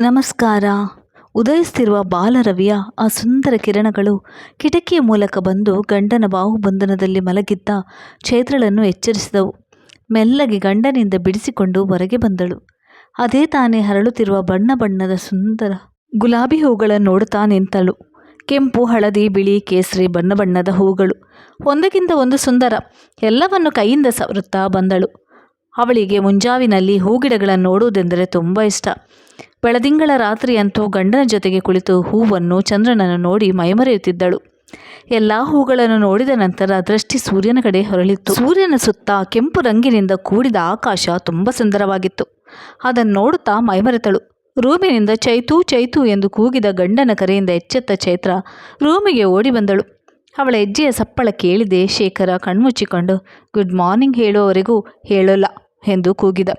ನಮಸ್ಕಾರ. ಉದಯಿಸ್ತಿರುವ ಬಾಲರವಿಯ ಆ ಸುಂದರ ಕಿರಣಗಳು ಕಿಟಕಿಯ ಮೂಲಕ ಬಂದು ಗಂಡನ ಬಾಹುಬಂಧನದಲ್ಲಿ ಮಲಗಿದ್ದ ಚೈತ್ರಳನ್ನು ಎಚ್ಚರಿಸಿದವು. ಮೆಲ್ಲಗೆ ಗಂಡನಿಂದ ಬಿಡಿಸಿಕೊಂಡು ಹೊರಗೆ ಬಂದಳು. ಅದೇ ತಾನೇ ಹರಳುತ್ತಿರುವ ಬಣ್ಣ ಬಣ್ಣದ ಸುಂದರ ಗುಲಾಬಿ ಹೂಗಳನ್ನು ನೋಡುತ್ತಾ ನಿಂತಳು. ಕೆಂಪು, ಹಳದಿ, ಬಿಳಿ, ಕೇಸರಿ, ಬಣ್ಣ ಬಣ್ಣದ ಹೂಗಳು ಒಂದಕ್ಕಿಂತ ಒಂದು ಸುಂದರ ಎಲ್ಲವನ್ನು ಕೈಯಿಂದ ಸವರುತ್ತಾ ಬಂದಳು. ಅವಳಿಗೆ ಮುಂಜಾವಿನಲ್ಲಿ ಹೂಗಿಡಗಳನ್ನು ನೋಡುವುದೆಂದರೆ ತುಂಬ ಇಷ್ಟ. ಬೆಳದಿಂಗಳ ರಾತ್ರಿಯಂತೂ ಗಂಡನ ಜೊತೆಗೆ ಕುಳಿತು ಹೂವನ್ನು ಚಂದ್ರನನ್ನು ನೋಡಿ ಮೈಮರೆಯುತ್ತಿದ್ದಳು ಎಲ್ಲ ಹೂಗಳನ್ನು ನೋಡಿದ ನಂತರ ದೃಷ್ಟಿ ಸೂರ್ಯನ ಕಡೆ ಹೊರಳಿತ್ತು ಸೂರ್ಯನ ಸುತ್ತ ಕೆಂಪು ರಂಗಿನಿಂದ ಕೂಡಿದ ಆಕಾಶ ತುಂಬ ಸುಂದರವಾಗಿತ್ತು. ಅದನ್ನು ನೋಡುತ್ತಾ ಮೈಮರೆತಳು ರೂಮಿನಿಂದ ಚೈತು ಚೈತು ಎಂದು ಕೂಗಿದ ಗಂಡನ ಕರೆಯಿಂದ ಎಚ್ಚೆತ್ತ ಚೈತ್ರ ರೂಮಿಗೆ ಓಡಿ ಬಂದಳು. ಅವಳ ಹೆಜ್ಜೆಯ ಸಪ್ಪಳ ಕೇಳಿದೆ. ಶೇಖರ ಕಣ್ಮುಚ್ಚಿಕೊಂಡು, ಗುಡ್ ಮಾರ್ನಿಂಗ್ ಹೇಳುವವರೆಗೂ ಹೇಳೋಲ್ಲ ಎಂದು ಕೂಗಿದ.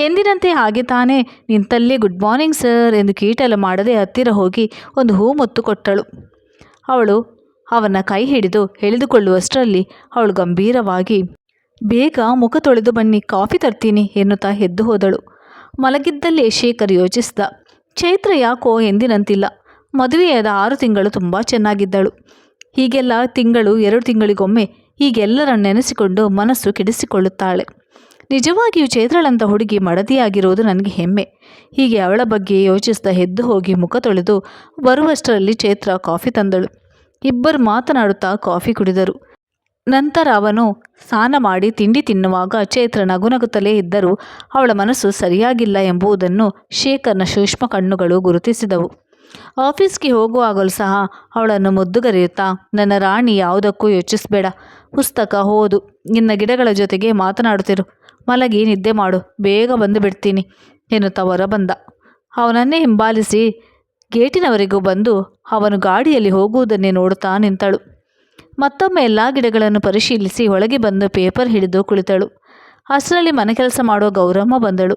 ಎಂದಿನಂತೆ ಹಾಗೆ ತಾನೇ. ನಿಂತಲ್ಲೇ ಗುಡ್ ಮಾರ್ನಿಂಗ್ ಸರ್ ಎಂದು ಕೀಟಲು ಮಾಡದೆ ಹತ್ತಿರ ಹೋಗಿ ಒಂದು ಹೂ ಮುತ್ತು ಕೊಟ್ಟಳು. ಅವಳು ಅವನ ಕೈ ಹಿಡಿದು ಎಳೆದುಕೊಳ್ಳುವಷ್ಟರಲ್ಲಿ ಅವಳು ಗಂಭೀರವಾಗಿ, ಬೇಗ ಮುಖ ತೊಳೆದು ಬನ್ನಿ, ಕಾಫಿ ತರ್ತೀನಿ ಎನ್ನುತ್ತಾ ಎದ್ದು ಹೋದಳು. ಮಲಗಿದ್ದಲ್ಲೇ ಶೇಖರ್ ಯೋಚಿಸಿದ. ಚೈತ್ರ ಯಾಕೋ ಎಂದಿನಂತಿಲ್ಲ. ಮದುವೆಯಾದ ಆರು ತಿಂಗಳು ತುಂಬ ಚೆನ್ನಾಗಿದ್ದಳು. ಹೀಗೆಲ್ಲ ತಿಂಗಳು ಎರಡು ತಿಂಗಳಿಗೊಮ್ಮೆ ಹೀಗೆಲ್ಲರನ್ನು ನೆನೆಸಿಕೊಂಡು ಮನಸ್ಸು ಕೆಡಿಸಿಕೊಳ್ಳುತ್ತಾಳೆ. ನಿಜವಾಗಿಯೂ ಚೇತ್ರಳಂತ ಹುಡುಗಿ ಮಡದಿಯಾಗಿರುವುದು ನನಗೆ ಹೆಮ್ಮೆ. ಹೀಗೆ ಅವಳ ಬಗ್ಗೆ ಯೋಚಿಸ್ತಾ ಎದ್ದು ಹೋಗಿ ಮುಖ ತೊಳೆದು ಬರುವಷ್ಟರಲ್ಲಿ ಚೇತ್ರ ಕಾಫಿ ತಂದಳು. ಇಬ್ಬರು ಮಾತನಾಡುತ್ತಾ ಕಾಫಿ ಕುಡಿದರು. ನಂತರ ಅವನು ಸ್ನಾನ ಮಾಡಿ ತಿಂಡಿ ತಿನ್ನುವಾಗ ಚೇತ್ರ ನಗುನಗುತ್ತಲೇ ಇದ್ದರೂ ಅವಳ ಮನಸ್ಸು ಸರಿಯಾಗಿಲ್ಲ ಎಂಬುದನ್ನು ಶೇಖರ್ನ ಸೂಕ್ಷ್ಮ ಕಣ್ಣುಗಳು ಗುರುತಿಸಿದವು. ಆಫೀಸ್ಗೆ ಹೋಗುವಾಗಲೂ ಸಹ ಅವಳನ್ನು ಮುದ್ದುಗರೆಯುತ್ತಾ, ನನ್ನ ರಾಣಿ ಯಾವುದಕ್ಕೂ ಯೋಚಿಸಬೇಡ. ಪುಸ್ತಕ ಓದು. ನಿನ್ನ ಗಿಡಗಳ ಜೊತೆಗೆ ಮಾತನಾಡುತ್ತಿರು. ಮಲಗಿ ನಿದ್ದೆ ಮಾಡು, ಬೇಗ ಬಂದು ಬಿಡ್ತೀನಿ ಎನ್ನುತ್ತಾ ಹೊರಬಂದ. ಅವನನ್ನೇ ಹಿಂಬಾಲಿಸಿ ಗೇಟಿನವರೆಗೂ ಬಂದು ಅವನು ಗಾಡಿಯಲ್ಲಿ ಹೋಗುವುದನ್ನೇ ನೋಡುತ್ತಾ ನಿಂತಳು. ಮತ್ತೊಮ್ಮೆ ಎಲ್ಲ ಗಿಡಗಳನ್ನು ಪರಿಶೀಲಿಸಿ ಒಳಗೆ ಬಂದು ಪೇಪರ್ ಹಿಡಿದು ಕುಳಿತಳು. ಅಷ್ಟರಲ್ಲಿ ಮನೆ ಕೆಲಸ ಮಾಡುವ ಗೌರಮ್ಮ ಬಂದಳು.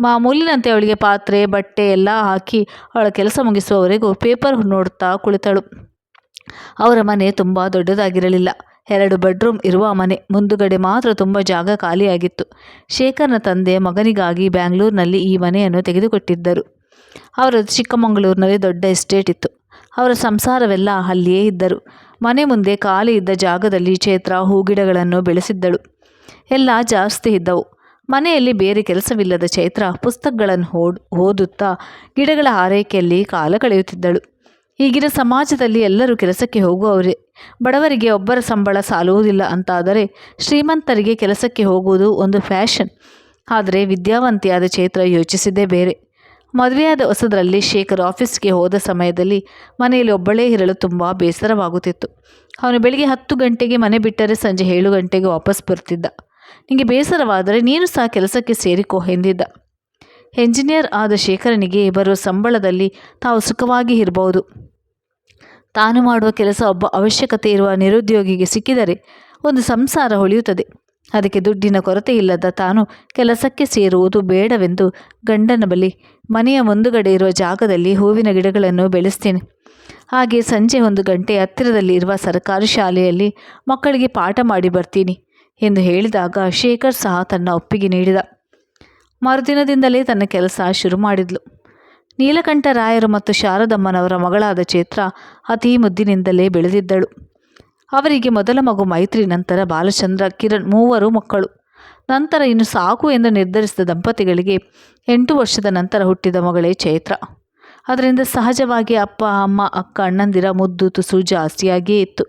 ಮಾಮೂಲಿನಂತೆ ಅವಳಿಗೆ ಪಾತ್ರೆ, ಬಟ್ಟೆ ಎಲ್ಲ ಹಾಕಿ ಅವಳ ಕೆಲಸ ಮುಗಿಸುವವರೆಗೂ ಪೇಪರ್ ನೋಡುತ್ತಾ ಕುಳಿತಳು. ಅವರ ಮನೆ ತುಂಬ ದೊಡ್ಡದಾಗಿರಲಿಲ್ಲ. ಎರಡು ಬೆಡ್ರೂಮ್ ಇರುವ ಮನೆ. ಮುಂದುಗಡೆ ಮಾತ್ರ ತುಂಬ ಜಾಗ ಖಾಲಿಯಾಗಿತ್ತು. ಶೇಖರ್ನ ತಂದೆ ಮಗನಿಗಾಗಿ ಬ್ಯಾಂಗ್ಳೂರಿನಲ್ಲಿ ಈ ಮನೆಯನ್ನು ತೆಗೆದುಕೊಟ್ಟಿದ್ದರು. ಅವರ ಚಿಕ್ಕಮಗಳೂರಿನಲ್ಲಿ ದೊಡ್ಡ ಎಸ್ಟೇಟ್ ಇತ್ತು. ಅವರ ಸಂಸಾರವೆಲ್ಲ ಅಲ್ಲಿಯೇ ಇದ್ದರು. ಮನೆ ಮುಂದೆ ಖಾಲಿ ಇದ್ದ ಜಾಗದಲ್ಲಿ ಚೈತ್ರ ಹೂಗಿಡಗಳನ್ನು ಬೆಳೆಸಿದ್ದಳು. ಎಲ್ಲ ಜಾಸ್ತಿ ಇದ್ದವು. ಮನೆಯಲ್ಲಿ ಬೇರೆ ಕೆಲಸವಿಲ್ಲದ ಚೈತ್ರ ಪುಸ್ತಕಗಳನ್ನು ಓಡ್ ಓದುತ್ತಾ ಗಿಡಗಳ ಆರೈಕೆಯಲ್ಲಿ ಕಾಲ ಕಳೆಯುತ್ತಿದ್ದಳು. ಈಗಿನ ಸಮಾಜದಲ್ಲಿ ಎಲ್ಲರೂ ಕೆಲಸಕ್ಕೆ ಹೋಗುವವರೇ. ಬಡವರಿಗೆ ಒಬ್ಬರ ಸಂಬಳ ಸಾಲುವುದಿಲ್ಲ ಅಂತಾದರೆ ಶ್ರೀಮಂತರಿಗೆ ಕೆಲಸಕ್ಕೆ ಹೋಗುವುದು ಒಂದು ಫ್ಯಾಷನ್. ಆದರೆ ವಿದ್ಯಾವಂತಿಯಾದ ಚೈತ್ರ ಯೋಚಿಸಿದ್ದೇ ಬೇರೆ. ಮದುವೆಯಾದ ಹೊಸದರಲ್ಲಿ ಶೇಖರ್ ಆಫೀಸ್ಗೆ ಹೋದ ಸಮಯದಲ್ಲಿ ಮನೆಯಲ್ಲಿ ಒಬ್ಬಳೇ ಇರಲು ತುಂಬ ಬೇಸರವಾಗುತ್ತಿತ್ತು. ಅವನು ಬೆಳಿಗ್ಗೆ ಹತ್ತು ಗಂಟೆಗೆ ಮನೆ ಬಿಟ್ಟರೆ ಸಂಜೆ ಏಳು ಗಂಟೆಗೆ ವಾಪಸ್ ಬರ್ತಿದ್ದ ನಿಮಗೆ ಬೇಸರವಾದರೆ ನೀನು ಸಹ ಕೆಲಸಕ್ಕೆ ಸೇರಿಕೋ ಎಂದಿದ್ದ. ಎಂಜಿನಿಯರ್ ಆದ ಶೇಖರನಿಗೆ ಬರುವ ಸಂಬಳದಲ್ಲಿ ತಾವು ಸುಖವಾಗಿ ಇರಬಹುದು. ತಾನು ಮಾಡುವ ಕೆಲಸ ಒಬ್ಬ ಅವಶ್ಯಕತೆ ಇರುವ ನಿರುದ್ಯೋಗಿಗೆ ಸಿಕ್ಕಿದರೆ ಒಂದು ಸಂಸಾರ ಉಳಿಯುತ್ತದೆ. ಅದಕ್ಕೆ ದುಡ್ಡಿನ ಕೊರತೆ ಇಲ್ಲದ ತಾನು ಕೆಲಸಕ್ಕೆ ಸೇರುವುದು ಬೇಡವೆಂದು ಗಂಡನ ಬಳಿ ಮನೆಯ ಮುಂದುಗಡೆ ಇರುವ ಜಾಗದಲ್ಲಿ ಹೂವಿನ ಗಿಡಗಳನ್ನು ಬೆಳೆಸ್ತೇನೆ. ಹಾಗೆ ಸಂಜೆ ಒಂದು ಗಂಟೆ ಹತ್ತಿರದಲ್ಲಿ ಇರುವ ಸರ್ಕಾರಿ ಶಾಲೆಯಲ್ಲಿ ಮಕ್ಕಳಿಗೆ ಪಾಠ ಮಾಡಿ ಬರ್ತೀನಿ ಎಂದು ಹೇಳಿದಾಗ ಶೇಖರ್ ಸಹ ತನ್ನ ಒಪ್ಪಿಗೆ ನೀಡಿದ. ಮರುದಿನದಿಂದಲೇ ತನ್ನ ಕೆಲಸ ಶುರು ಮಾಡಿದ್ಲು. ನೀಲಕಂಠರಾಯರು ಮತ್ತು ಶಾರದಮ್ಮನವರ ಮಗಳಾದ ಚೈತ್ರ ಅತಿ ಮುದ್ದಿನಿಂದಲೇ ಬೆಳೆದಿದ್ದಳು. ಅವರಿಗೆ ಮೊದಲ ಮಗು ಮೈತ್ರಿ, ನಂತರ ಬಾಲಚಂದ್ರ, ಕಿರಣ್ ಮೂವರು ಮಕ್ಕಳು. ನಂತರ ಇನ್ನು ಸಾಕು ಎಂದು ನಿರ್ಧರಿಸಿದ ದಂಪತಿಗಳಿಗೆ ಎಂಟು ವರ್ಷದ ನಂತರ ಹುಟ್ಟಿದ ಮಗಳೇ ಚೈತ್ರ. ಅದರಿಂದ ಸಹಜವಾಗಿ ಅಪ್ಪ, ಅಮ್ಮ, ಅಕ್ಕ, ಅಣ್ಣಂದಿರ ಮುದ್ದು ತುಸು ಜಾಸ್ತಿಯಾಗಿಯೇ ಇತ್ತು.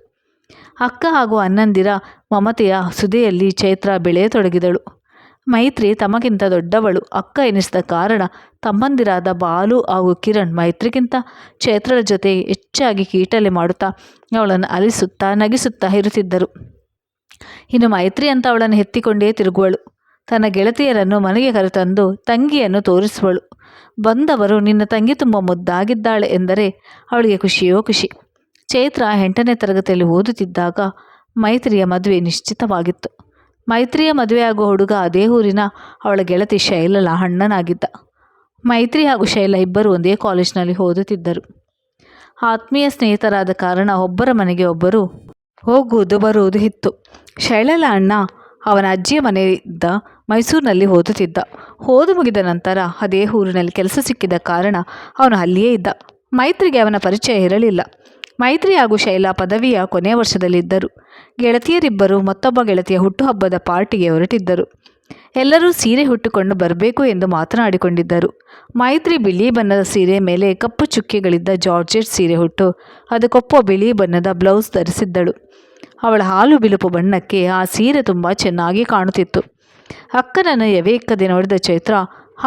ಅಕ್ಕ ಹಾಗೂ ಅಣ್ಣಂದಿರ ಮಮತೆಯ ಸುದೆಯಲ್ಲಿ ಚೈತ್ರ ಬೆಳೆಯತೊಡಗಿದಳು. ಮೈತ್ರಿ ತಮಗಿಂತ ದೊಡ್ಡವಳು. ಅಕ್ಕ ಎನಿಸಿದ ಕಾರಣ ತಮ್ಮಂದಿರಾದ ಬಾಲು ಹಾಗೂ ಕಿರಣ್ ಮೈತ್ರಿಗಿಂತ ಚೈತ್ರರ ಜೊತೆ ಹೆಚ್ಚಾಗಿ ಕೀಟಲೆ ಮಾಡುತ್ತಾ ಅವಳನ್ನು ಅಲಿಸುತ್ತಾ ನಗಿಸುತ್ತಾ ಇರುತ್ತಿದ್ದರು. ಇನ್ನು ಮೈತ್ರಿ ಅಂತ ಅವಳನ್ನು ಎತ್ತಿಕೊಂಡೇ ತಿರುಗುವಳು. ತನ್ನ ಗೆಳತಿಯರನ್ನು ಮನೆಗೆ ಕರೆತಂದು ತಂಗಿಯನ್ನು ತೋರಿಸುವಳು. ಬಂದವರು, ನಿನ್ನ ತಂಗಿ ತುಂಬ ಮುದ್ದಾಗಿದ್ದಾಳೆ ಎಂದರೆ ಅವಳಿಗೆ ಖುಷಿಯೋ ಖುಷಿ. ಚೈತ್ರ ಎಂಟನೇ ತರಗತಿಯಲ್ಲಿ ಓದುತ್ತಿದ್ದಾಗ ಮೈತ್ರಿಯ ಮದುವೆ ನಿಶ್ಚಿತವಾಗಿತ್ತು. ಮೈತ್ರಿಯ ಮದುವೆಯಾಗುವ ಹುಡುಗ ಅದೇ ಊರಿನ ಅವಳ ಗೆಳತಿ ಶೈಲಲ ಅಣ್ಣನಾಗಿದ್ದ. ಮೈತ್ರಿ ಹಾಗೂ ಶೈಲ ಇಬ್ಬರು ಒಂದೇ ಕಾಲೇಜಿನಲ್ಲಿ ಓದುತ್ತಿದ್ದರು. ಆತ್ಮೀಯ ಸ್ನೇಹಿತರಾದ ಕಾರಣ ಒಬ್ಬರ ಮನೆಗೆ ಒಬ್ಬರು ಹೋಗುವುದು ಬರುವುದು ಇತ್ತು. ಶೈಲಲ ಅಣ್ಣ ಅವನ ಅಜ್ಜಿಯ ಮನೆಯಿದ್ದ ಮೈಸೂರಿನಲ್ಲಿ ಓದುತ್ತಿದ್ದ. ಓದು ಮುಗಿದ ನಂತರ ಅದೇ ಊರಿನಲ್ಲಿ ಕೆಲಸ ಸಿಕ್ಕಿದ ಕಾರಣ ಅವನು ಅಲ್ಲಿಯೇ ಇದ್ದ. ಮೈತ್ರಿಗೆ ಅವನ ಪರಿಚಯ ಇರಲಿಲ್ಲ. ಮೈತ್ರಿ ಹಾಗೂ ಶೈಲಾ ಪದವಿಯ ಕೊನೆಯ ವರ್ಷದಲ್ಲಿದ್ದರು. ಗೆಳತಿಯರಿಬ್ಬರು ಮತ್ತೊಬ್ಬ ಗೆಳತಿಯ ಹುಟ್ಟುಹಬ್ಬದ ಪಾರ್ಟಿಗೆ ಹೊರಟಿದ್ದರು. ಎಲ್ಲರೂ ಸೀರೆ ಹುಟ್ಟುಕೊಂಡು ಬರಬೇಕು ಎಂದು ಮಾತನಾಡಿಕೊಂಡಿದ್ದರು. ಮೈತ್ರಿ ಬಿಳಿ ಬಣ್ಣದ ಸೀರೆ ಮೇಲೆ ಕಪ್ಪು ಚುಕ್ಕೆಗಳಿದ್ದ ಜಾರ್ಜೆಟ್ ಸೀರೆ ಹುಟ್ಟು ಅದಕ್ಕೊಪ್ಪ ಬಿಳಿ ಬಣ್ಣದ ಬ್ಲೌಸ್ ಧರಿಸಿದ್ದಳು. ಅವಳ ಹಾಲು ಬಿಳುಪು ಬಣ್ಣಕ್ಕೆ ಆ ಸೀರೆ ತುಂಬ ಚೆನ್ನಾಗಿ ಕಾಣುತ್ತಿತ್ತು. ಅಕ್ಕನನ್ನು ಯವೇಕ್ಕದೆ ನೋಡಿದ ಚೈತ್ರ,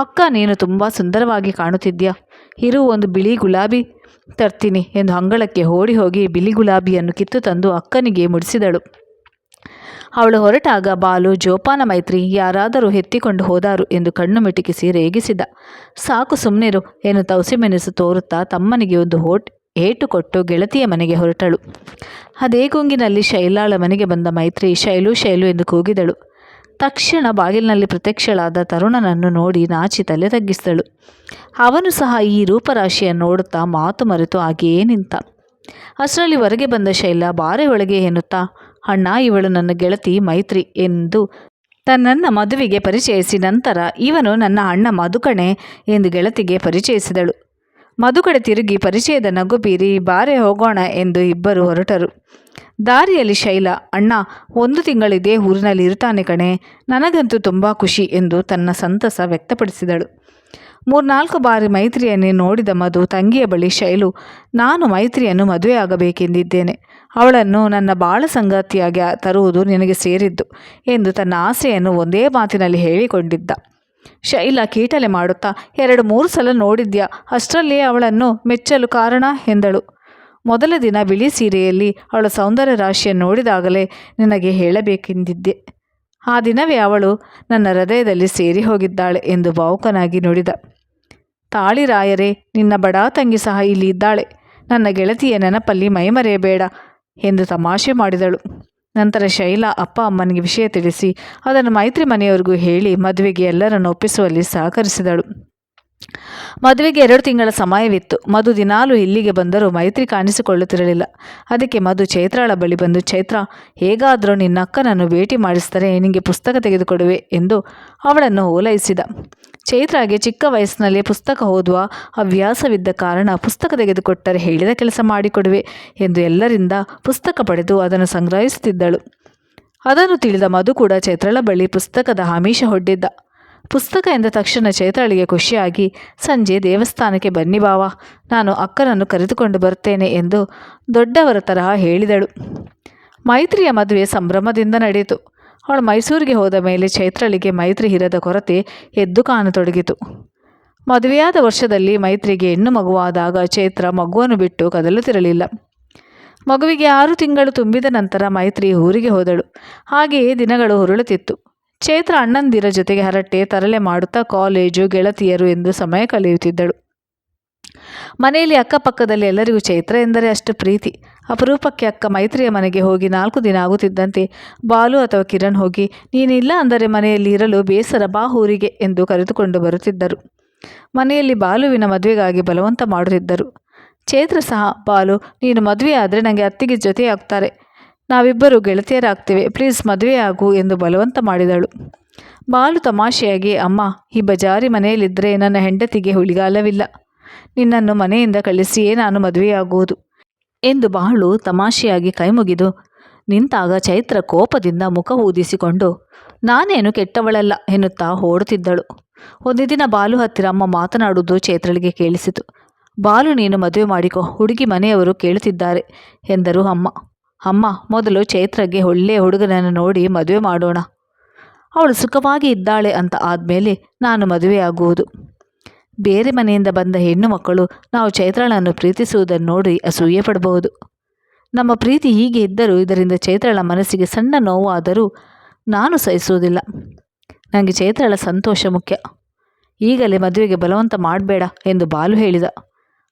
ಅಕ್ಕ, ನೀನು ತುಂಬ ಸುಂದರವಾಗಿ ಕಾಣುತ್ತಿದ್ಯಾ ಇರು, ಒಂದು ಬಿಳಿ ಗುಲಾಬಿ ತರ್ತೀನಿ ಎಂದು ಅಂಗಳಕ್ಕೆ ಓಡಿ ಹೋಗಿ ಬಿಳಿ ಗುಲಾಬಿಯನ್ನು ಕಿತ್ತು ತಂದು ಅಕ್ಕನಿಗೆ ಮುಡಿಸಿದಳು. ಅವಳು ಹೊರಟಾಗ ಬಾಲು, ಜೋಪಾನ ಮೈತ್ರಿ ಯಾರಾದರೂ ಎತ್ತಿಕೊಂಡು ಹೋದಾರು ಎಂದು ಕಣ್ಣು ಮಿಟುಕಿಸಿ ರೇಗಿಸಿದ. ಸಾಕು ಸುಮ್ಮನಿರು ಏನು ತವಸಿ ಮೆಣಸು ತೋರುತ್ತಾ ತಮ್ಮನಿಗೆ ಒಂದು ಹೋಟ್, ಏಟು ಕೊಟ್ಟು ಗೆಳತಿಯ ಮನೆಗೆ ಹೊರಟಳು. ಅದೇ ಗುಂಗಿನಲ್ಲಿ ಶೈಲಾಳ ಮನೆಗೆ ಬಂದ ಮೈತ್ರಿ, ಶೈಲು ಶೈಲು ಎಂದು ಕೂಗಿದಳು. ತಕ್ಷಣ ಬಾಗಿಲಿನಲ್ಲಿ ಪ್ರತ್ಯಕ್ಷಳಾದ ತರುಣನನ್ನು ನೋಡಿ ನಾಚಿ ತಲೆ ತಗ್ಗಿಸಿದಳು. ಅವನು ಸಹ ಈ ರೂಪರಾಶಿಯನ್ನು ನೋಡುತ್ತಾ ಮಾತು ಮರೆತು ಹಾಗೆಯೇ ನಿಂತ. ಅಷ್ಟರಲ್ಲಿ ಹೊರಗೆ ಬಂದ ಶೈಲ ಬಾರೆ ಒಳಗೆ ಎನ್ನುತ್ತಾ, ಅಣ್ಣ, ಇವಳು ನನ್ನ ಗೆಳತಿ ಮೈತ್ರಿ ಎಂದು ತನ್ನನ್ನ ಮದುವೆಗೆ ಪರಿಚಯಿಸಿ ನಂತರ ಇವನು ನನ್ನ ಅಣ್ಣ ಮಧುಕಣೆ ಎಂದು ಗೆಳತಿಗೆ ಪರಿಚಯಿಸಿದಳು. ಮಧುಕಡೆ ತಿರುಗಿ ಪರಿಚಯದ ನಗು ಬೀರಿ ಬಾರೆ ಹೋಗೋಣ ಎಂದು ಇಬ್ಬರು ಹೊರಟರು. ದಾರಿಯಲ್ಲಿ ಶೈಲ, ಅಣ್ಣ, ಒಂದು ತಿಂಗಳಿದೆ ಊರಿನಲ್ಲಿ ಇರುತ್ತಾನೆ ಕಣೆ, ನನಗಂತೂ ತುಂಬ ಖುಷಿ ಎಂದು ತನ್ನ ಸಂತಸ ವ್ಯಕ್ತಪಡಿಸಿದಳು. ಮೂರ್ನಾಲ್ಕು ಬಾರಿ ಮೈತ್ರಿಯನ್ನೇ ನೋಡಿದ ಮಧು, ತಂಗಿಯ ಬಳಿ ಶೈಲು, ನಾನು ಮೈತ್ರಿಯನ್ನು ಮದುವೆಯಾಗಬೇಕೆಂದಿದ್ದೇನೆ, ಅವಳನ್ನು ನನ್ನ ಬಾಳ ಸಂಗಾತಿಯಾಗಿ ತರುವುದು ನಿನಗೆ ಸೇರಿದ್ದು ಎಂದು ತನ್ನ ಆಸೆಯನ್ನು ಒಂದೇ ಮಾತಿನಲ್ಲಿ ಹೇಳಿಕೊಂಡಿದ್ದ. ಶೈಲ ಕೀಟಲೆ ಮಾಡುತ್ತಾ, ಎರಡು ಮೂರು ಸಲ ನೋಡಿದ್ಯಾ, ಅಷ್ಟರಲ್ಲಿಯೇ ಅವಳನ್ನು ಮೆಚ್ಚಲು ಕಾರಣ ಎಂದಳು. ಮೊದಲ ದಿನ ಬಿಳಿ ಸೀರೆಯಲ್ಲಿ ಅವಳ ಸೌಂದರ್ಯ ರಾಶಿಯನ್ನು ನೋಡಿದಾಗಲೇ ನಿನಗೆ ಹೇಳಬೇಕೆಂದಿದ್ದೆ. ಆ ದಿನವೇ ಅವಳು ನನ್ನ ಹೃದಯದಲ್ಲಿ ಸೇರಿ ಹೋಗಿದ್ದಾಳೆ ಎಂದು ಭಾವುಕನಾಗಿ ನುಡಿದ. ತಾಳಿರಾಯರೇ ನಿನ್ನ ಬಡಾ ತಂಗಿ ಸಹ ಇಲ್ಲಿ ಇದ್ದಾಳೆ. ನನ್ನ ಗೆಳತಿಯ ನೆನಪಲ್ಲಿ ಮೈಮರೆಯಬೇಡ ಎಂದು ತಮಾಷೆ ಮಾಡಿದಳು. ನಂತರ ಶೈಲಾ ಅಪ್ಪ ಅಮ್ಮನಿಗೆ ವಿಷಯ ತಿಳಿಸಿ ಅದನ್ನು ಮೈತ್ರಿ ಮನೆಯವರಿಗೂ ಹೇಳಿ ಮದುವೆಗೆ ಎಲ್ಲರನ್ನು ಒಪ್ಪಿಸುವಲ್ಲಿ ಸಹಕರಿಸಿದಳು. ಮದುವೆಗೆ ಎರಡು ತಿಂಗಳ ಸಮಯವಿತ್ತು. ಮಧು ದಿನಾಲು ಇಲ್ಲಿಗೆ ಬಂದರೂ ಮೈತ್ರಿ ಕಾಣಿಸಿಕೊಳ್ಳುತ್ತಿರಲಿಲ್ಲ. ಅದಕ್ಕೆ ಮಧು ಚೈತ್ರಾಳ ಬಳಿ ಬಂದು, ಚೈತ್ರ, ಹೇಗಾದರೂ ನಿನ್ನ ಅಕ್ಕನನ್ನು ಭೇಟಿ ಮಾಡಿಸಿದರೆ ನಿನಗೆ ಪುಸ್ತಕ ತೆಗೆದುಕೊಡುವೆ ಎಂದು ಅವಳನ್ನು ಓಲೈಸಿದ. ಚೈತ್ರಾಗೆ ಚಿಕ್ಕ ವಯಸ್ಸಿನಲ್ಲಿ ಪುಸ್ತಕ ಓದುವ ಹವ್ಯಾಸವಿದ್ದ ಕಾರಣ ಪುಸ್ತಕ ತೆಗೆದುಕೊಟ್ಟರೆ ಹೇಳಿದ ಕೆಲಸ ಮಾಡಿಕೊಡುವೆ ಎಂದು ಎಲ್ಲರಿಂದ ಪುಸ್ತಕ ಪಡೆದು ಅದನ್ನು ಸಂಗ್ರಹಿಸುತ್ತಿದ್ದಳು. ಅದನ್ನು ತಿಳಿದ ಮಧು ಕೂಡ ಚೈತ್ರಳ ಬಳಿ ಪುಸ್ತಕದ ಆಮಿಷ ಹೊಡ್ಡಿದ್ದ ಪುಸ್ತಕ ಎಂದ ತಕ್ಷಣ ಚೈತ್ರಳಿಗೆ ಖುಷಿಯಾಗಿ, ಸಂಜೆ ದೇವಸ್ಥಾನಕ್ಕೆ ಬನ್ನಿ ಬಾವ, ನಾನು ಅಕ್ಕನನ್ನು ಕರೆದುಕೊಂಡು ಬರುತ್ತೇನೆ ಎಂದು ದೊಡ್ಡವರ ತರಹ ಹೇಳಿದಳು. ಮೈತ್ರಿಯ ಮದುವೆ ಸಂಭ್ರಮದಿಂದ ನಡೆಯಿತು. ಅವಳು ಮೈಸೂರಿಗೆ ಹೋದ ಮೇಲೆ ಚೈತ್ರಳಿಗೆ ಮೈತ್ರಿ ಹಿರದ ಕೊರತೆ ಎದ್ದು ಕಾಣತೊಡಗಿತು. ಮದುವೆಯಾದ ವರ್ಷದಲ್ಲಿ ಮೈತ್ರಿಗೆ ಹೆಣ್ಣು ಮಗುವಾದಾಗ ಚೈತ್ರ ಮಗುವನ್ನು ಬಿಟ್ಟು ಕದಲುತ್ತಿರಲಿಲ್ಲ. ಮಗುವಿಗೆ ಆರು ತಿಂಗಳು ತುಂಬಿದ ನಂತರ ಮೈತ್ರಿ ಊರಿಗೆ ಹೋದಳು. ಹಾಗೆಯೇ ದಿನಗಳು ಹೊರಳುತ್ತಿತ್ತು ಚೈತ್ರ ಅಣ್ಣಂದಿರ ಜೊತೆಗೆ ಹರಟೆ, ತರಲೆ ಮಾಡುತ್ತಾ ಕಾಲೇಜು, ಗೆಳತಿಯರು ಎಂದು ಸಮಯ ಕಳೆಯುತ್ತಿದ್ದಳು. ಮನೆಯಲ್ಲಿ ಅಕ್ಕಪಕ್ಕದಲ್ಲಿ ಎಲ್ಲರಿಗೂ ಚೈತ್ರ ಎಂದರೆ ಅಷ್ಟು ಪ್ರೀತಿ. ಅಪರೂಪಕ್ಕೆ ಅಕ್ಕ ಮೈತ್ರಿಯ ಮನೆಗೆ ಹೋಗಿ ನಾಲ್ಕು ದಿನ ಆಗುತ್ತಿದ್ದಂತೆ, ಬಾಲು ಅಥವಾ ಕಿರಣ್ ಹೋಗಿ, ನೀನಿಲ್ಲ ಅಂದರೆ ಮನೆಯಲ್ಲಿ ಇರಲು ಬೇಸರ ಬಾ ಊರಿಗೆ ಎಂದು ಕರೆದುಕೊಂಡು ಬರುತ್ತಿದ್ದರು. ಮನೆಯಲ್ಲಿ ಬಾಲುವಿನ ಮದುವೆಗಾಗಿ ಬಲವಂತ ಮಾಡುತ್ತಿದ್ದರು. ಚೈತ್ರ ಸಹ, ಬಾಲು, ನೀನು ಮದುವೆ ಆದರೆ ನನಗೆ ಅತ್ತಿಗೆ ಜೊತೆಯಾಗ್ತಾರೆ. ನಾವಿಬ್ಬರು ಗೆಳತಿಯರಾಗ್ತೇವೆ, ಪ್ಲೀಸ್ ಮದುವೆ ಆಗು ಎಂದು ಬಲವಂತ ಮಾಡಿದಳು. ಬಾಲು ತಮಾಷೆಯಾಗಿ, ಅಮ್ಮ, ಈ ಬಜಾರಿ ಮನೆಯಲ್ಲಿದ್ದರೆ ನನ್ನ ಹೆಂಡತಿಗೆ ಹುಳಿಗಾಲವಿಲ್ಲ. ನಿನ್ನನ್ನು ಮನೆಯಿಂದ ಕಳಿಸಿಯೇ ನಾನು ಮದುವೆಯಾಗುವುದು. ಎಂದು ಬಾಳು ತಮಾಷೆಯಾಗಿ ಕೈಮುಗಿದು ನಿಂತಾಗ ಚೈತ್ರ ಕೋಪದಿಂದ ಮುಖ ಊದಿಸಿಕೊಂಡು, ನಾನೇನು ಕೆಟ್ಟವಳಲ್ಲ ಎನ್ನುತ್ತಾ ಓಡುತ್ತಿದ್ದಳು. ಒಂದು ದಿನ ಬಾಲು ಹತ್ತಿರ ಅಮ್ಮ ಮಾತನಾಡುವುದು ಚೈತ್ರಳಿಗೆ ಕೇಳಿಸಿತು. ಬಾಲು, ನೀನು ಮದುವೆ ಮಾಡಿಕೊ, ಹುಡುಗಿ ಮನೆಯವರು ಕೇಳುತ್ತಿದ್ದಾರೆ ಎಂದರು ಅಮ್ಮ. ಅಮ್ಮ, ಮೊದಲು ಚೈತ್ರಗೆ ಒಳ್ಳೆಯ ಹುಡುಗನನ್ನು ನೋಡಿ ಮದುವೆ ಮಾಡೋಣ. ಅವಳು ಸುಖವಾಗಿ ಇದ್ದಾಳೆ ಅಂತ ಆದಮೇಲೆ ನಾನು ಮದುವೆಯಾಗುವುದು. ಬೇರೆ ಮನೆಯಿಂದ ಬಂದ ಹೆಣ್ಣು ಮಕ್ಕಳು ನಾವು ಚೈತ್ರಳನ್ನು ಪ್ರೀತಿಸುವುದನ್ನು ನೋಡಿ ಅಸೂಯೆ ಪಡಬಹುದು ನಮ್ಮ ಪ್ರೀತಿ ಹೀಗೆ ಇದ್ದರೂ ಇದರಿಂದ ಚೈತ್ರಳ ಮನಸ್ಸಿಗೆ ಸಣ್ಣ ನೋವಾದರೂ ನಾನು ಸಹಿಸುವುದಿಲ್ಲ. ನನಗೆ ಚೈತ್ರಳ ಸಂತೋಷ ಮುಖ್ಯ. ಈಗಲೇ ಮದುವೆಗೆ ಬಲವಂತ ಮಾಡಬೇಡ ಎಂದು ಬಾಲು ಹೇಳಿದ.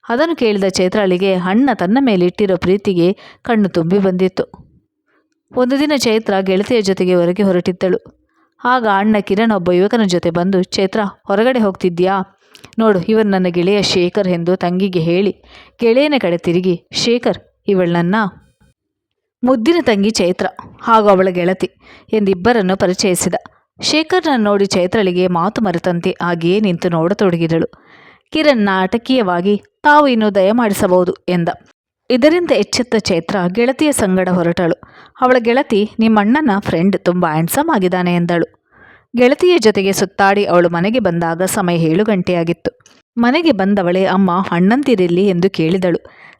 ಅದನ್ನು ಕೇಳಿದ ಚೈತ್ರಾಳಿಗೆ ಅಣ್ಣ ತನ್ನ ಮೇಲೆ ಇಟ್ಟಿರೋ ಪ್ರೀತಿಗೆ ಕಣ್ಣು ತುಂಬಿ ಬಂದಿತ್ತು. ಒಂದು ದಿನ ಚೈತ್ರ ಗೆಳತಿಯ ಜೊತೆಗೆ ಹೊರಗೆ ಹೊರಟಿದ್ದಳು. ಆಗ ಅಣ್ಣ ಕಿರಣ್ ಒಬ್ಬ ಯುವಕನ ಜೊತೆ ಬಂದು, ಚೈತ್ರ, ಹೊರಗಡೆ ಹೋಗ್ತಿದ್ಯಾ ನೋಡು, ಇವನು ನನ್ನ ಗೆಳೆಯ ಶೇಖರ್ ಎಂದು ತಂಗಿಗೆ ಹೇಳಿ, ಗೆಳೆಯನ ಕಡೆ ತಿರುಗಿ, ಶೇಖರ್, ಇವಳು ನನ್ನ ಮುದ್ದಿನ ತಂಗಿ ಚೈತ್ರ, ಹಾಗೂ ಅವಳ ಗೆಳತಿ ಎಂದಿಬ್ಬರನ್ನು ಪರಿಚಯಿಸಿದ. ಶೇಖರ್ನ ನೋಡಿ ಚೈತ್ರಳಿಗೆ ಮಾತು ಮರೆತಂತೆ ಹಾಗೆಯೇ ನಿಂತು ನೋಡತೊಡಗಿದಳು. ಕಿರಣ್ ನಾಟಕೀಯವಾಗಿ, ತಾವು ಇನ್ನು ದಯಮಾಡಿಸಬಹುದು ಎಂದ. ಇದರಿಂದ ಎಚ್ಚೆತ್ತ ಚೈತ್ರ ಗೆಳತಿಯ ಸಂಗಡ ಹೊರಟಳು. ಅವಳ ಗೆಳತಿ, ನಿಮ್ಮಣ್ಣನ ಫ್ರೆಂಡ್ ತುಂಬ ಹ್ಯಾಂಡ್ಸಮ್ ಆಗಿದ್ದಾನೆ ಎಂದಳು. ಗೆಳತಿಯ ಜೊತೆಗೆ ಸುತ್ತಾಡಿ ಅವಳು ಮನೆಗೆ ಬಂದಾಗ ಸಮಯ ಏಳು ಗಂಟೆಯಾಗಿತ್ತು. ಮನೆಗೆ ಬಂದವಳೆ, ಅಮ್ಮ ಹಣ್ಣಂತಿರಲಿ ಎಂದು ಕೇಳಿದಳು.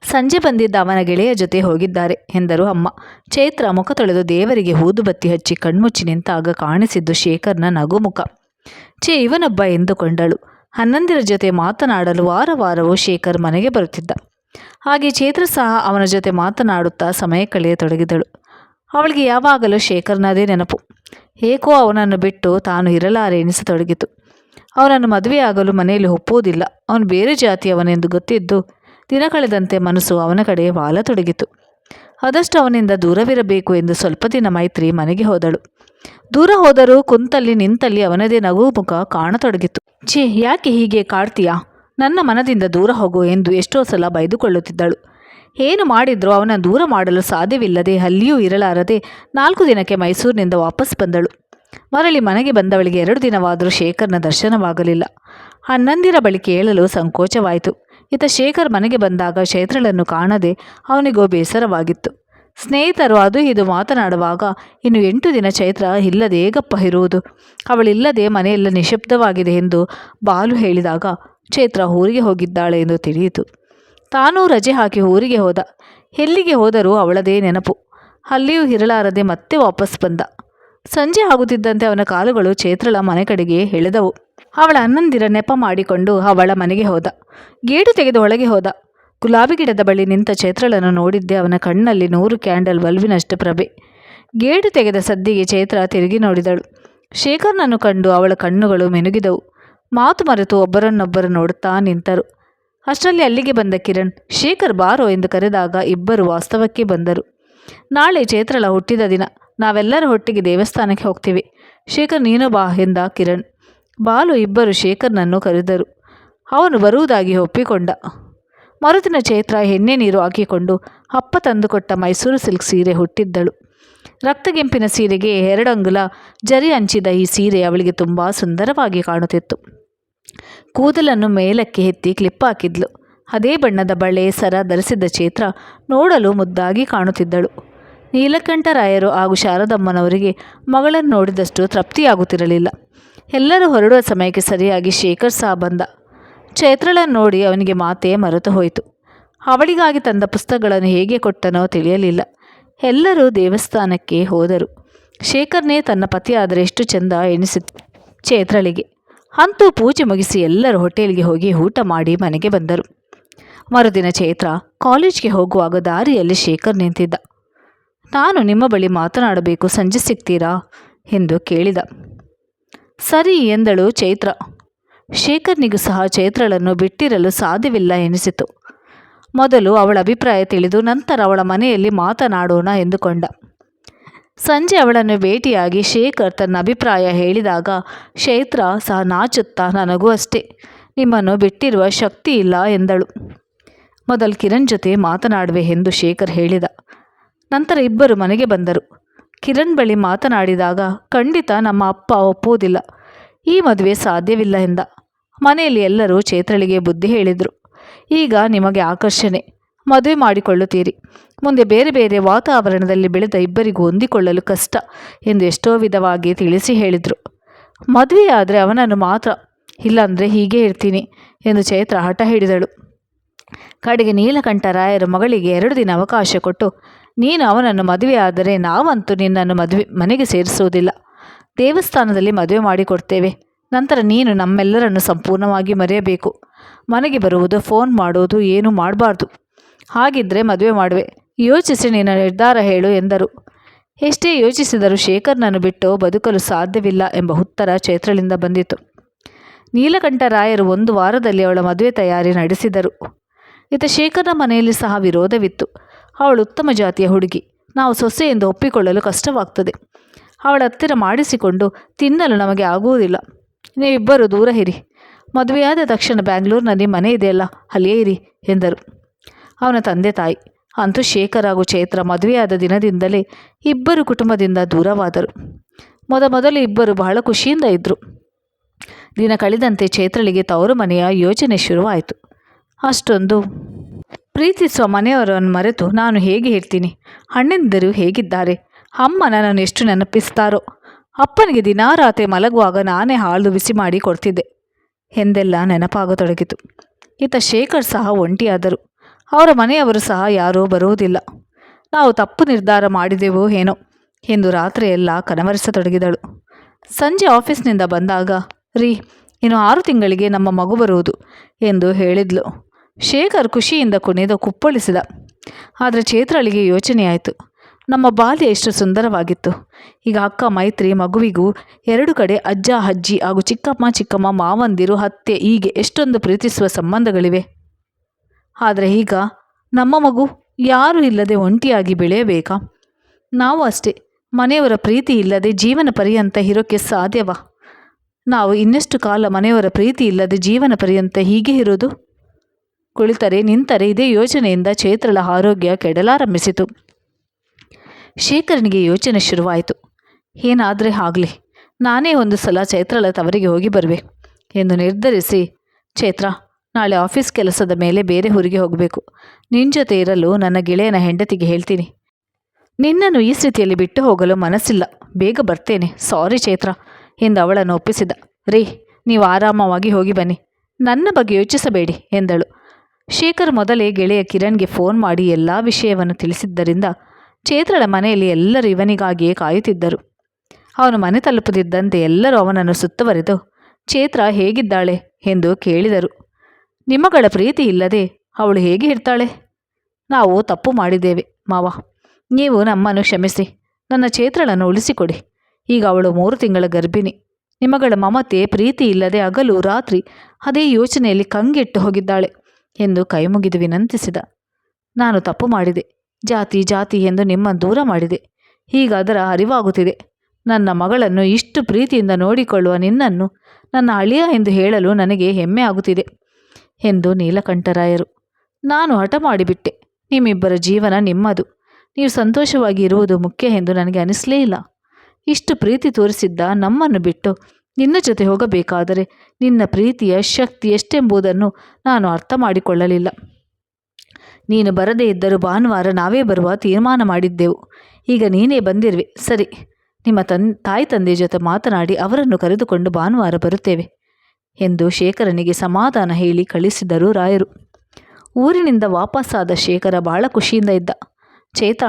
ಸಂಜೆ ಬಂದಿದ್ದ ಅವನ ಗೆಳೆಯ ಜೊತೆ ಹೋಗಿದ್ದಾರೆ ಎಂದರು ಅಮ್ಮ. ಚೈತ್ರ ಮುಖ ತೊಳೆದು ದೇವರಿಗೆ ಊದುಬತ್ತಿ ಹಚ್ಚಿ ಕಣ್ಮುಚ್ಚಿ ನಿಂತಾಗ ಕಾಣಿಸಿದ್ದು ಶೇಖರ್ನ ನಗುಮುಖ. ಛೇ, ಇವನೊಬ್ಬ ಎಂದುಕೊಂಡಳು. ಹನ್ನೊಂದರ ಜೊತೆ ಮಾತನಾಡಲು ವಾರ ವಾರವೂ ಶೇಖರ್ ಮನೆಗೆ ಬರುತ್ತಿದ್ದ. ಹಾಗೆ ಚೈತ್ರ ಸಹ ಅವನ ಜೊತೆ ಮಾತನಾಡುತ್ತಾ ಸಮಯ ಕಳೆಯತೊಡಗಿದಳು. ಅವಳಿಗೆ ಯಾವಾಗಲೂ ಶೇಖರ್ನದೇ ನೆನಪು. ಏಕೋ ಅವನನ್ನು ಬಿಟ್ಟು ತಾನು ಇರಲಾರೆ ಎನಿಸತೊಡಗಿತು. ಅವನನ್ನು ಮದುವೆಯಾಗಲು ಮನೆಯಲ್ಲಿ ಒಪ್ಪುವುದಿಲ್ಲ. ಅವನು ಬೇರೆ ಜಾತಿಯವನೆಂದು ಗೊತ್ತಿದ್ದು ದಿನ ಕಳೆದಂತೆ ಮನಸ್ಸು ಅವನ ಕಡೆ ವಾಲತೊಡಗಿತು. ಆದಷ್ಟು ಅವನಿಂದ ದೂರವಿರಬೇಕು ಎಂದು ಸ್ವಲ್ಪ ದಿನ ಮೈತ್ರಿ ಮನೆಗೆ ಹೋದಳು. ದೂರ ಹೋದರೂ ಕುಂತಲ್ಲಿ ನಿಂತಲ್ಲಿ ಅವನದೇ ನಗು ಮುಖ ಕಾಣತೊಡಗಿತು. ಛೇ, ಯಾಕೆ ಹೀಗೆ ಕಾಡ್ತೀಯಾ? ನನ್ನ ಮನದಿಂದ ದೂರ ಹೋಗು ಎಂದು ಎಷ್ಟೋ ಸಲ ಬೈದುಕೊಳ್ಳುತ್ತಿದ್ದಳು. ಏನು ಮಾಡಿದ್ರೂ ಅವನ ದೂರ ಮಾಡಲು ಸಾಧ್ಯವಿಲ್ಲದೆ ಅಲ್ಲಿಯೂ ಇರಲಾರದೆ ನಾಲ್ಕು ದಿನಕ್ಕೆ ಮೈಸೂರಿನಿಂದ ವಾಪಸ್ ಬಂದಳು. ಮರಳಿ ಮನೆಗೆ ಬಂದವಳಿಗೆ ಎರಡು ದಿನವಾದರೂ ಶೇಖರ್ನ ದರ್ಶನವಾಗಲಿಲ್ಲ. ಹನ್ನೊಂದಿರ ಬಳಿ ಕೇಳಲು ಸಂಕೋಚವಾಯಿತು. ಇತ ಶೇಖರ್ ಮನೆಗೆ ಬಂದಾಗ ಕ್ಷೇತ್ರಗಳನ್ನು ಕಾಣದೆ ಅವನಿಗೋ ಬೇಸರವಾಗಿತ್ತು. ಸ್ನೇಹಿತರು ಅದು ಇದು ಮಾತನಾಡುವಾಗ, ಇನ್ನು ಎಂಟು ದಿನ ಚೈತ್ರ ಇಲ್ಲದೆ ಗಪ್ಪ ಇರುವುದು. ಅವಳಿಲ್ಲದೆ ಮನೆಯೆಲ್ಲ ನಿಶಬ್ದವಾಗಿದೆ ಎಂದು ಬಾಲು ಹೇಳಿದಾಗ ಚೈತ್ರ ಊರಿಗೆ ಹೋಗಿದ್ದಾಳೆ ಎಂದು ತಿಳಿಯಿತು. ತಾನೂ ರಜೆ ಹಾಕಿ ಊರಿಗೆ ಹೋದ. ಎಲ್ಲಿಗೆ ಹೋದರೂ ಅವಳದೇ ನೆನಪು. ಅಲ್ಲಿಯೂ ಇರಲಾರದೆ ಮತ್ತೆ ವಾಪಸ್ ಬಂದ. ಸಂಜೆ ಆಗುತ್ತಿದ್ದಂತೆ ಅವನ ಕಾಲುಗಳು ಚೇತ್ರಳ ಮನೆ ಕಡೆಗೆ ಎಳೆದವು. ಅವಳ ಅನ್ನಂದಿರ ನೆಪ ಮಾಡಿಕೊಂಡು ಅವಳ ಮನೆಗೆ ಹೋದ. ಗೇಟು ತೆಗೆದು ಒಳಗೆ ಹೋದ. ಗುಲಾಬಿ ಗಿಡದ ಬಳಿ ನಿಂತ ಚೇತ್ರಳನ್ನು ನೋಡಿದ್ದೆ ಅವನ ಕಣ್ಣಲ್ಲಿ ನೂರು ಕ್ಯಾಂಡಲ್ ಬಲ್ಬಿನಷ್ಟು ಪ್ರಭೆ. ಗೇಟು ತೆಗೆದ ಸದ್ದಿಗೆ ಚೇತ್ರ ತಿರುಗಿ ನೋಡಿದಳು. ಶೇಖರ್ನನ್ನು ಕಂಡು ಅವಳ ಕಣ್ಣುಗಳು ಮಿನುಗಿದವು. ಮಾತು ಮರೆತು ಒಬ್ಬರನ್ನೊಬ್ಬರು ನೋಡುತ್ತಾ ನಿಂತರು. ಅಷ್ಟರಲ್ಲಿ ಅಲ್ಲಿಗೆ ಬಂದ ಕಿರಣ್, ಶೇಖರ್ ಬಾರೋ ಎಂದು ಕರೆದಾಗ ಇಬ್ಬರು ವಾಸ್ತವಕ್ಕೆ ಬಂದರು. ನಾಳೆ ಚೇತ್ರಳ ಹುಟ್ಟಿದ ದಿನ, ನಾವೆಲ್ಲರ ಒಟ್ಟಿಗೆ ದೇವಸ್ಥಾನಕ್ಕೆ ಹೋಗ್ತೀವಿ. ಶೇಖರ್, ನೀನು ಬಾ ಎಂದ ಕಿರಣ್. ಬಾಲು ಇಬ್ಬರು ಶೇಖರ್ನನ್ನು ಕರೆದರು. ಅವನು ಬರುವುದಾಗಿ ಒಪ್ಪಿಕೊಂಡ. ಮರುದಿನ ಚೈತ್ರ ಎಣ್ಣೆ ನೀರು ಹಾಕಿಕೊಂಡು ಅಪ್ಪ ತಂದುಕೊಟ್ಟ ಮೈಸೂರು ಸಿಲ್ಕ್ ಸೀರೆ ಹುಟ್ಟಿದ್ದಳು. ರಕ್ತಗೆಂಪಿನ ಸೀರೆಗೆ ಎರಡಂಗುಲ ಜರಿ ಹಂಚಿದ ಈ ಸೀರೆ ಅವಳಿಗೆ ತುಂಬ ಸುಂದರವಾಗಿ ಕಾಣುತ್ತಿತ್ತು. ಕೂದಲನ್ನು ಮೇಲಕ್ಕೆ ಎತ್ತಿ ಕ್ಲಿಪ್ ಹಾಕಿದ್ಲು. ಅದೇ ಬಣ್ಣದ ಬಳೆ ಸರ ಧರಿಸಿದ್ದ ಚೇತ್ರ ನೋಡಲು ಮುದ್ದಾಗಿ ಕಾಣುತ್ತಿದ್ದಳು. ನೀಲಕಂಠರಾಯರು ಹಾಗೂ ಶಾರದಮ್ಮನವರಿಗೆ ಮಗಳನ್ನು ನೋಡಿದಷ್ಟು ತೃಪ್ತಿಯಾಗುತ್ತಿರಲಿಲ್ಲ. ಎಲ್ಲರೂ ಹೊರಡುವ ಸಮಯಕ್ಕೆ ಸರಿಯಾಗಿ ಶೇಖರ್ ಸಹ ಬಂದ. ಚೈತ್ರಳನ್ನು ನೋಡಿ ಅವನಿಗೆ ಮಾತೇ ಮರೆತು ಹೋಯಿತು. ಅವಳಿಗಾಗಿ ತಂದ ಪುಸ್ತಕಗಳನ್ನು ಹೇಗೆ ಕೊಟ್ಟನೋ ತಿಳಿಯಲಿಲ್ಲ. ಎಲ್ಲರೂ ದೇವಸ್ಥಾನಕ್ಕೆ ಹೋದರು. ಶೇಖರ್ನೇ ತನ್ನ ಪತಿಯಾದರೆ ಎಷ್ಟು ಚೆಂದ ಎನಿಸಿತು ಚೈತ್ರಳಿಗೆ. ಅಂತೂ ಪೂಜೆ ಮುಗಿಸಿ ಎಲ್ಲರೂ ಹೋಟೆಲ್ಗೆ ಹೋಗಿ ಊಟ ಮಾಡಿ ಮನೆಗೆ ಬಂದರು. ಮರುದಿನ ಚೈತ್ರ ಕಾಲೇಜ್ಗೆ ಹೋಗುವಾಗ ದಾರಿಯಲ್ಲಿ ಶೇಖರ್ ನಿಂತಿದ್ದ. ನಾನು ನಿಮ್ಮ ಬಳಿ ಮಾತನಾಡಬೇಕು, ಸಂಜೆ ಸಿಗ್ತೀರಾ? ಎಂದು ಕೇಳಿದ. ಸರಿ ಎಂದಳು ಚೈತ್ರ. ಶೇಖರ್ನಿಗೂ ಸಹ ಚೈತ್ರಳನ್ನು ಬಿಟ್ಟಿರಲು ಸಾಧ್ಯವಿಲ್ಲ ಎನಿಸಿತು. ಮೊದಲು ಅವಳ ಅಭಿಪ್ರಾಯ ತಿಳಿದು ನಂತರ ಅವಳ ಮನೆಯಲ್ಲಿ ಮಾತನಾಡೋಣ ಎಂದುಕೊಂಡ. ಸಂಜೆ ಅವಳನ್ನು ಭೇಟಿಯಾಗಿ ಶೇಖರ್ ತನ್ನ ಅಭಿಪ್ರಾಯ ಹೇಳಿದಾಗ ಕ್ಷೇತ್ರ ಸಹ ನಾಚುತ್ತಾ ನನಗೂ ಅಷ್ಟೇ. ನಿಮ್ಮನ್ನು ಬಿಟ್ಟಿರುವ ಶಕ್ತಿ ಇಲ್ಲ ಎಂದಳು. ಮೊದಲು ಕಿರಣ್ ಜೊತೆ ಮಾತನಾಡುವೆ ಎಂದು ಶೇಖರ್ ಹೇಳಿದ. ನಂತರ ಇಬ್ಬರು ಮನೆಗೆ ಬಂದರು. ಕಿರಣ್ ಬಳಿ ಮಾತನಾಡಿದಾಗ, ಖಂಡಿತ ನಮ್ಮ ಅಪ್ಪ ಒಪ್ಪುವುದಿಲ್ಲ. ಈ ಮದುವೆ ಸಾಧ್ಯವಿಲ್ಲ ಎಂದ. ಮನೆಯಲ್ಲಿ ಎಲ್ಲರೂ ಚೇತ್ರಳಿಗೆ ಬುದ್ಧಿ ಹೇಳಿದರು. ಈಗ ನಿಮಗೆ ಆಕರ್ಷಣೆ. ಮದುವೆ ಮಾಡಿಕೊಳ್ಳುತ್ತೀರಿ. ಮುಂದೆ ಬೇರೆ ಬೇರೆ ವಾತಾವರಣದಲ್ಲಿ ಬೆಳೆದ ಇಬ್ಬರಿಗೂ ಹೊಂದಿಕೊಳ್ಳಲು ಕಷ್ಟ ಎಂದು ಎಷ್ಟೋ ವಿಧವಾಗಿ ತಿಳಿಸಿ ಹೇಳಿದರು. ಮದುವೆಯಾದರೆ ಅವನನ್ನು ಮಾತ್ರ, ಇಲ್ಲಾಂದರೆ ಹೀಗೆ ಇರ್ತೀನಿ ಎಂದು ಚೈತ್ರ ಹಠ ಹಿಡಿದಳು ಕಡೆಗೆ ನೀಲಕಂಠರಾಯರ ಮಗಳಿಗೆ ಎರಡು ದಿನ ಅವಕಾಶ ಕೊಟ್ಟು, ನೀನು ಅವನನ್ನು ಮದುವೆಯಾದರೆ ನಾವಂತೂ ನಿನ್ನನ್ನು ಮದುವೆ, ಮನೆಗೆ ಸೇರಿಸುವುದಿಲ್ಲ. ದೇವಸ್ಥಾನದಲ್ಲಿ ಮದುವೆ ಮಾಡಿಕೊಡ್ತೇವೆ. ನಂತರ ನೀನು ನಮ್ಮೆಲ್ಲರನ್ನು ಸಂಪೂರ್ಣವಾಗಿ ಮರೆಯಬೇಕು. ಮನೆಗೆ ಬರುವುದು, ಫೋನ್ ಮಾಡೋದು ಏನೂ ಮಾಡಬಾರ್ದು. ಹಾಗಿದ್ದರೆ ಮದುವೆ ಮಾಡುವೆ. ಯೋಚಿಸಿ ನಿನ್ನ ನಿರ್ಧಾರ ಹೇಳು ಎಂದರು. ಎಷ್ಟೇ ಯೋಚಿಸಿದರೂ ಶೇಖರ್ನನ್ನು ಬಿಟ್ಟು ಬದುಕಲು ಸಾಧ್ಯವಿಲ್ಲ ಎಂಬ ಉತ್ತರ ಚೈತ್ರಳಿಂದ ಬಂದಿತು. ನೀಲಕಂಠರಾಯರು ಒಂದು ವಾರದಲ್ಲಿ ಅವಳ ಮದುವೆ ತಯಾರಿ ನಡೆಸಿದರು. ಇತ ಶೇಖರ್ನ ಮನೆಯಲ್ಲಿ ಸಹ ವಿರೋಧವಿತ್ತು. ಅವಳು ಉತ್ತಮ ಜಾತಿಯ ಹುಡುಗಿ. ನಾವು ಸೊಸೆ ಎಂದು ಒಪ್ಪಿಕೊಳ್ಳಲು ಕಷ್ಟವಾಗ್ತದೆ. ಅವಳ ಹತ್ತಿರ ಮಾಡಿಸಿಕೊಂಡು ತಿನ್ನಲು ನಮಗೆ ಆಗುವುದಿಲ್ಲ. ನೀವಿಬ್ಬರು ದೂರ ಇರಿ. ಮದುವೆಯಾದ ತಕ್ಷಣ ಬ್ಯಾಂಗ್ಳೂರಿನಲ್ಲಿ ಮನೆ ಇದೆಯಲ್ಲ, ಅಲ್ಲಿಯೇ ಇರಿ ಎಂದರು. ಅವನ ತಂದೆ ತಾಯಿ, ಅಂತೂ ಶೇಖರ್ ಹಾಗೂ ಚೈತ್ರ ಮದುವೆಯಾದ ದಿನದಿಂದಲೇ ಇಬ್ಬರು ಕುಟುಂಬದಿಂದ ದೂರವಾದರು. ಮೊದಮೊದಲು ಇಬ್ಬರು ಬಹಳ ಖುಷಿಯಿಂದ ಇದ್ದರು ದಿನ ಕಳೆದಂತೆ ಚೈತ್ರಳಿಗೆ ತವರು ಮನೆಯ ಯೋಚನೆ ಶುರುವಾಯಿತು. ಅಷ್ಟೊಂದು ಪ್ರೀತಿಸುವ ಮನೆಯವರನ್ನು ಮರೆತು ನಾನು ಹೇಗೆ ಹೇಳ್ತೀನಿ? ಅಣ್ಣಂದಿರು ಹೇಗಿದ್ದಾರೆ? ಅಮ್ಮ ನನ್ನನ್ನು ಎಷ್ಟು ನೆನಪಿಸ್ತಾರೋ? ಅಪ್ಪನಿಗೆ ದಿನಾ ರಾತ್ರಿ ಮಲಗುವಾಗ ನಾನೇ ಹಾಲು ಬಿಸಿ ಮಾಡಿ ಕೊಡ್ತಿದ್ದೆ ಎಂದೆಲ್ಲ ನೆನಪಾಗತೊಡಗಿತು. ಈತ ಶೇಖರ್ ಸಹ ಒಂಟಿಯಾದರು. ಅವರ ಮನೆಯವರು ಸಹ ಯಾರೂ ಬರುವುದಿಲ್ಲ. ನಾವು ತಪ್ಪು ನಿರ್ಧಾರ ಮಾಡಿದೆವೋ ಏನೋ ಎಂದು ರಾತ್ರಿಯೆಲ್ಲ ಕನವರಿಸತೊಡಗಿದಳು. ಸಂಜೆ ಆಫೀಸ್ನಿಂದ ಬಂದಾಗ, ರೀ, ಇನ್ನು ಆರು ತಿಂಗಳಿಗೆ ನಮ್ಮ ಮಗು ಬರುವುದು ಎಂದು ಹೇಳಿದ್ಲು. ಶೇಖರ್ ಖುಷಿಯಿಂದ ಕುಣಿದು ಕುಪ್ಪಳಿಸಿದ. ಆದರೆ ಚೇತ್ರಳಿಗೆ ಯೋಚನೆಯಾಯಿತು. ನಮ್ಮ ಬಾಲ್ಯ ಎಷ್ಟು ಸುಂದರವಾಗಿತ್ತು. ಈಗ ಅಕ್ಕ ಮೈತ್ರಿ ಮಗುವಿಗೂ ಎರಡು ಕಡೆ ಅಜ್ಜ ಅಜ್ಜಿ ಹಾಗೂ ಚಿಕ್ಕಮ್ಮ ಚಿಕ್ಕಮ್ಮ ಮಾವಂದಿರು ಹತ್ತೆ ಹೀಗೆ ಎಷ್ಟೊಂದು ಪ್ರೀತಿಸುವ ಸಂಬಂಧಗಳಿವೆ. ಆದರೆ ಈಗ ನಮ್ಮ ಮಗು ಯಾರೂ ಇಲ್ಲದೆ ಒಂಟಿಯಾಗಿ ಬೆಳೆಯಬೇಕಾ? ನಾವು ಅಷ್ಟೇ, ಮನೆಯವರ ಪ್ರೀತಿ ಇಲ್ಲದೆ ಜೀವನ ಪರ್ಯಂತ ಇರೋಕ್ಕೆ ಸಾಧ್ಯವಾ? ನಾವು ಇನ್ನಷ್ಟು ಕಾಲ ಮನೆಯವರ ಪ್ರೀತಿ ಇಲ್ಲದೆ ಜೀವನ ಪರ್ಯಂತ ಹೀಗೆ ಇರೋದು? ಕುಳಿತರೆ ನಿಂತರೆ ಇದೇ ಯೋಚನೆಯಿಂದ ಚೇತ್ರಳ ಆರೋಗ್ಯ ಕೆಡಲಾರಂಭಿಸಿತು. ಶೇಖರನಿಗೆ ಯೋಚನೆ ಶುರುವಾಯಿತು. ಏನಾದರೆ ಆಗಲಿ, ನಾನೇ ಒಂದು ಸಲ ಚೈತ್ರಳ ತವರಿಗೆ ಹೋಗಿ ಬರುವೆ ಎಂದು ನಿರ್ಧರಿಸಿ, ಚೈತ್ರ ನಾಳೆ ಆಫೀಸ್ ಕೆಲಸದ ಮೇಲೆ ಬೇರೆ ಊರಿಗೆ ಹೋಗಬೇಕು. ನಿನ್ನ ಜೊತೆ ಇರಲು ನನ್ನ ಗೆಳೆಯನ ಹೆಂಡತಿಗೆ ಹೇಳ್ತೀನಿ. ನಿನ್ನನ್ನು ಈ ಸ್ಥಿತಿಯಲ್ಲಿ ಬಿಟ್ಟು ಹೋಗಲು ಮನಸ್ಸಿಲ್ಲ. ಬೇಗ ಬರ್ತೇನೆ. ಸಾರಿ ಚೈತ್ರ ಎಂದು ಅವಳನ್ನು ಒಪ್ಪಿಸಿದ. ರೀ, ನೀವು ಆರಾಮವಾಗಿ ಹೋಗಿ ಬನ್ನಿ. ನನ್ನ ಬಗ್ಗೆ ಯೋಚಿಸಬೇಡಿ ಎಂದಳು. ಶೇಖರ್ ಮೊದಲೇ ಗೆಳೆಯ ಕಿರಣ್ಗೆ ಫೋನ್ ಮಾಡಿ ಎಲ್ಲ ವಿಷಯವನ್ನು ತಿಳಿಸಿದ್ದರಿಂದ ಚೇತ್ರಳ ಮನೆಯಲ್ಲಿ ಎಲ್ಲರೂ ಇವನಿಗಾಗಿಯೇ ಕಾಯುತ್ತಿದ್ದರು. ಅವನು ಮನೆ ತಲುಪದಿದ್ದಂತೆ ಎಲ್ಲರೂ ಅವನನ್ನು ಸುತ್ತುವರೆದು, ಚೇತ್ರ ಹೇಗಿದ್ದಾಳೆ? ಎಂದು ಕೇಳಿದರು. ನಿಮ್ಮಗಳ ಪ್ರೀತಿ ಇಲ್ಲದೆ ಅವಳು ಹೇಗೆ ಇರ್ತಾಳೆ? ನಾವು ತಪ್ಪು ಮಾಡಿದ್ದೇವೆ, ಮಾವ. ನೀವು ನಮ್ಮನ್ನು ಕ್ಷಮಿಸಿ, ನನ್ನ ಚೇತ್ರಳನ್ನು ಉಳಿಸಿಕೊಡಿ. ಈಗ ಅವಳು ಮೂರು ತಿಂಗಳ ಗರ್ಭಿಣಿ. ನಿಮ್ಮಗಳ ಮಮತೆ ಪ್ರೀತಿ ಇಲ್ಲದೆ ಹಗಲು ರಾತ್ರಿ ಅದೇ ಯೋಚನೆಯಲ್ಲಿ ಕಂಗೆಟ್ಟು ಹೋಗಿದ್ದಾಳೆ ಎಂದು ಕೈಮುಗಿದು ವಿನಂತಿಸಿದ. ನಾನು ತಪ್ಪು ಮಾಡಿದೆ, ಜಾತಿ ಜಾತಿ ಎಂದು ನಿಮ್ಮ ದೂರ ಮಾಡಿದೆ. ಈಗ ಅದರ ಅರಿವಾಗುತ್ತಿದೆ. ನನ್ನ ಮಗಳನ್ನು ಇಷ್ಟು ಪ್ರೀತಿಯಿಂದ ನೋಡಿಕೊಳ್ಳುವ ನಿನ್ನನ್ನು ನನ್ನ ಅಳಿಯ ಎಂದು ಹೇಳಲು ನನಗೆ ಹೆಮ್ಮೆ ಆಗುತ್ತಿದೆ. ಎಂದು ನೀಲಕಂಠರಾಯರು. ನಾನು ಹಠ ಮಾಡಿಬಿಟ್ಟೆ. ನಿಮ್ಮಿಬ್ಬರ ಜೀವನ ನಿಮ್ಮದು. ನೀವು ಸಂತೋಷವಾಗಿ ಇರುವುದು ಮುಖ್ಯ ಎಂದು ನನಗೆ ಅನಿಸಲೇ ಇಲ್ಲ. ಇಷ್ಟು ಪ್ರೀತಿ ತೋರಿಸಿದ್ದ ನಮ್ಮನ್ನು ಬಿಟ್ಟು ನಿನ್ನ ಜೊತೆ ಹೋಗಬೇಕಾದರೆ ನಿನ್ನ ಪ್ರೀತಿಯ ಶಕ್ತಿ ಎಷ್ಟೆಂಬುದನ್ನು ನಾನು ಅರ್ಥ ಮಾಡಿಕೊಳ್ಳಲಿಲ್ಲ. ನೀನು ಬರದೇ ಇದ್ದರೂ ಭಾನುವಾರ ನಾವೇ ಬರುವ ತೀರ್ಮಾನ ಮಾಡಿದ್ದೆವು. ಈಗ ನೀನೇ ಬಂದಿರುವೆ. ಸರಿ. ನಿಮ್ಮ ತಾಯಿ ತಂದೆ ಜೊತೆ ಮಾತನಾಡಿ ಅವರನ್ನು ಕರೆದುಕೊಂಡು ಭಾನುವಾರ ಬರುತ್ತೇವೆ. ಎಂದು ಶೇಖರನಿಗೆ ಸಮಾಧಾನ ಹೇಳಿ ಕಳಿಸಿದರು ರಾಯರು. ಊರಿನಿಂದ ವಾಪಸ್ಸಾದ ಶೇಖರ ಬಹಳ ಖುಷಿಯಿಂದ ಇದ್ದ. ಚೇತ,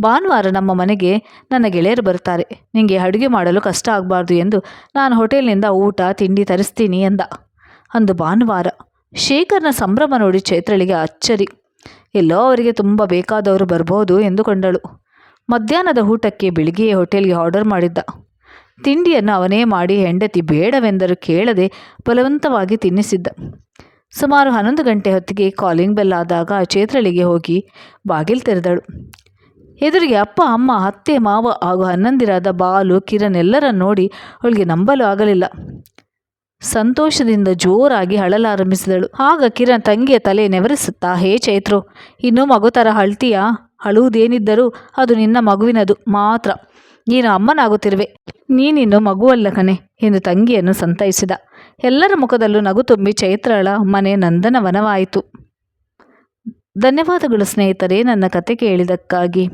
ಭಾನುವಾರ ನಮ್ಮ ಮನೆಗೆ ನನ್ನ ಗೆಳೆಯರು ಬರ್ತಾರೆ ನಿಮಗೆ ಅಡುಗೆ ಮಾಡಲು ಕಷ್ಟ ಆಗಬಾರ್ದು ಎಂದು ನಾನು ಹೋಟೆಲ್ನಿಂದ ಊಟ, ತಿಂಡಿ ತರಿಸ್ತೀನಿ ಎಂದ ಅಂದು ಭಾನುವಾರ ಶೇಖರ್ನ ಸಂಭ್ರಮ ನೋಡಿ ಚೈತ್ರಳಿಗೆ ಅಚ್ಚರಿ. ಎಲ್ಲೋ ಅವರಿಗೆ ತುಂಬ ಬೇಕಾದವರು ಬರ್ಬೋದು ಎಂದುಕೊಂಡಳು. ಮಧ್ಯಾಹ್ನದ ಊಟಕ್ಕೆ ಬೆಳಿಗ್ಗೆಯೇ ಹೋಟೆಲ್ಗೆ ಆರ್ಡರ್ ಮಾಡಿದ್ದ. ತಿಂಡಿಯನ್ನು ಅವನೇ ಮಾಡಿ ಹೆಂಡತಿ ಬೇಡವೆಂದರೂ ಕೇಳದೆ ಬಲವಂತವಾಗಿ ತಿನ್ನಿಸಿದ್ದ. ಸುಮಾರು ಹನ್ನೊಂದು ಗಂಟೆ ಹೊತ್ತಿಗೆ ಕಾಲಿಂಗ್ ಬೆಲ್ ಆದಾಗ ಚೇತ್ರಳಿಗೆ ಹೋಗಿ ಬಾಗಿಲು ತೆರೆದಳು. ಎದುರಿಗೆ ಅಪ್ಪ, ಅಮ್ಮ, ಅತ್ತೆ, ಮಾವ ಹಾಗೂ ಹನ್ನೊಂದಿರಾದ ಬಾಲು, ಕಿರಣ್ ಎಲ್ಲರನ್ನು ನೋಡಿ ಅವಳಿಗೆ ನಂಬಲು ಆಗಲಿಲ್ಲ. ಸಂತೋಷದಿಂದ ಜೋರಾಗಿ ಅಳಲಾರಂಭಿಸಿದಳು. ಆಗ ಕಿರಣ್ ತಂಗಿಯ ತಲೆ ನೆವರಿಸುತ್ತಾ, ಹೇ ಚೈತ್ರು, ಇನ್ನೂ ಮಗು ಥರ ಅಳ್ತೀಯಾ? ಅಳುವುದೇನಿದ್ದರೂ ಅದು ನಿನ್ನ ಮಗುವಿನದು ಮಾತ್ರ. ನೀನು ಅಮ್ಮನಾಗುತ್ತಿರುವೆ. ನೀನಿನ್ನು ಮಗುವಲ್ಲ ಕಣೆ ಎಂದು ತಂಗಿಯನ್ನು ಸಂತೈಸಿದ. ಎಲ್ಲರ ಮುಖದಲ್ಲೂ ನಗು ತುಂಬಿ ಚೈತ್ರಳ ಮನೆ ನಂದನವನವಾಯಿತು. ಧನ್ಯವಾದಗಳು ಸ್ನೇಹಿತರೆ, ನನ್ನ ಕತೆ ಕೇಳಿದ್ದಕ್ಕಾಗಿ.